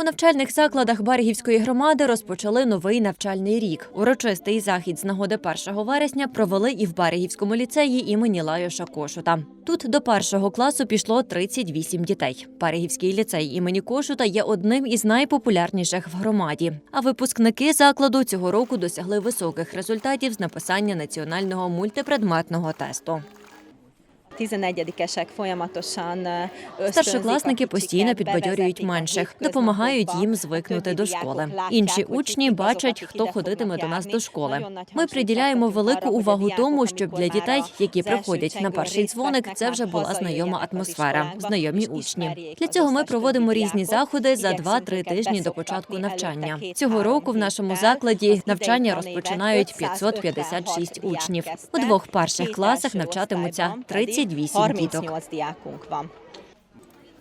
У навчальних закладах Берегівської громади розпочали новий навчальний рік. Урочистий захід з нагоди 1 вересня провели і в Берегівському ліцеї імені Лайоша Кошута. Тут до першого класу пішло 38 дітей. Берегівський ліцей імені Кошута є одним із найпопулярніших в громаді. А випускники закладу цього року досягли високих результатів з написання національного мультипредметного тесту. 11-esek folyamatosan Старшокласники постійно підбадьорюють менших, допомагають їм звикнути до школи. Інші учні бачать, хто ходитиме до нас до школи. Ми приділяємо велику увагу тому, щоб для дітей, які приходять на перший дзвоник, це вже була знайома атмосфера, знайомі учні. Для цього ми проводимо різні заходи за Igyekszünk 2-3 тижні до початку навчання. Цього року в нашому закладі навчання розпочинають tanévet 556 556 учнів. У двох перших класах навчатимуться osztályban pedig 38 діток. 38 diákunk.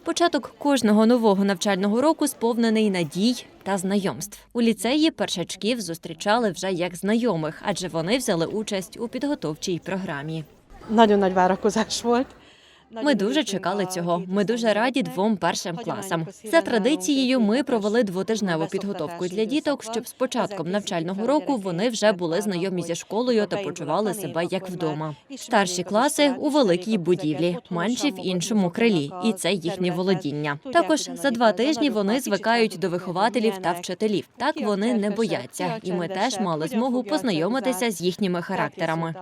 Початок кожного нового навчального року сповнений надій та знайомств. У ліцеї першачків зустрічали вже як знайомих, адже вони взяли участь у підготовчій програмі. Nagyon nagy várakozás volt. Ми дуже чекали цього. Ми дуже раді двом першим класам. За традицією, ми провели двотижневу підготовку для діток, щоб з початком навчального року вони вже були знайомі зі школою та почували себе як вдома. Старші класи у великій будівлі, менші в іншому крилі, і це їхнє володіння. Також за два тижні вони звикають до вихователів та вчителів. Так вони не бояться, і ми теж мали змогу познайомитися з їхніми характерами.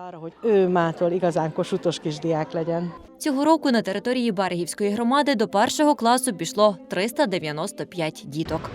Ő mától igazán kosutos kisdiák legyen. Цього року на території Берегівської громади до першого класу пішло 395 діток.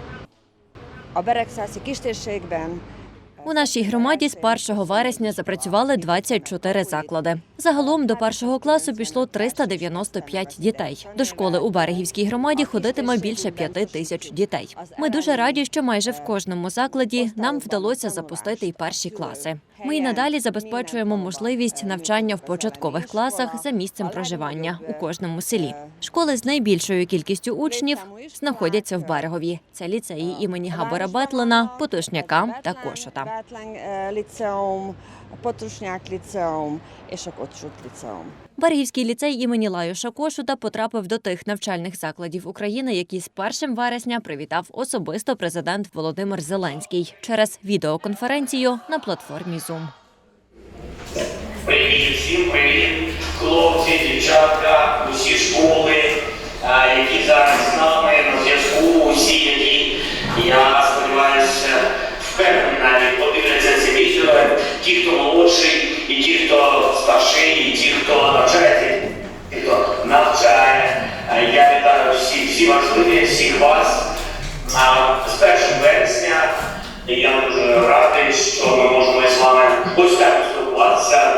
У нашій громаді з 1 вересня запрацювали 24 заклади. Загалом до першого класу пішло 395 дітей. До школи у Берегівській громаді ходитиме більше п'яти тисяч дітей. Ми дуже раді, що майже в кожному закладі нам вдалося запустити й перші класи. Ми й надалі забезпечуємо можливість навчання в початкових класах за місцем проживання у кожному селі. Школи з найбільшою кількістю учнів знаходяться в берегові. Це ліцеї імені Габора Бетлена, Потушняка та Кошота. Bátlány eh, Liceum, Potrusnyák Liceum Берегівський ліцей імені Лайоша Кошута потрапив до тих навчальних закладів України, які з 1 вересня привітав особисто президент Володимир Зеленський через відеоконференцію на платформі Zoom. Привіт, всім привіт, хлопці, дівчатка, всі важливі, всіх вас. З 1 вересня я дуже радий, що ми можемо з вами ось так спілкуватися.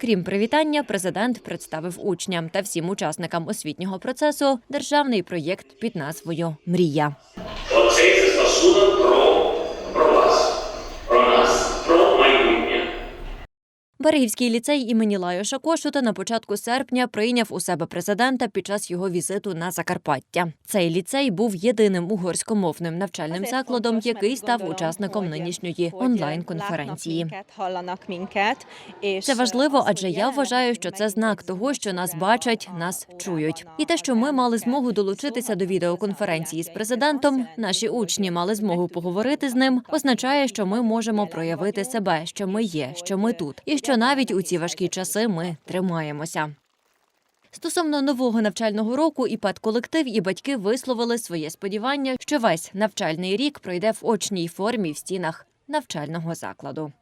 Крім привітання, президент представив учням та всім учасникам освітнього процесу державний проєкт під назвою Мрія. Оцей застосунок про, про вас, про нас, про майбутнє. Берегівський ліцей імені Лайоша Кошута на початку серпня прийняв у себе президента під час його візиту на Закарпаття. Цей ліцей був єдиним угорськомовним навчальним закладом, який став учасником нинішньої онлайн-конференції. Це важливо, адже я вважаю, що це знак того, що нас бачать, нас чують. І те, що ми мали змогу долучитися до відеоконференції з президентом, наші учні мали змогу поговорити з ним, означає, що ми можемо проявити себе, що ми є, що ми тут, і що навіть у ці важкі часи ми тримаємося. Стосовно нового навчального року, і педколектив, і батьки висловили своє сподівання, що весь навчальний рік пройде в очній формі в стінах навчального закладу.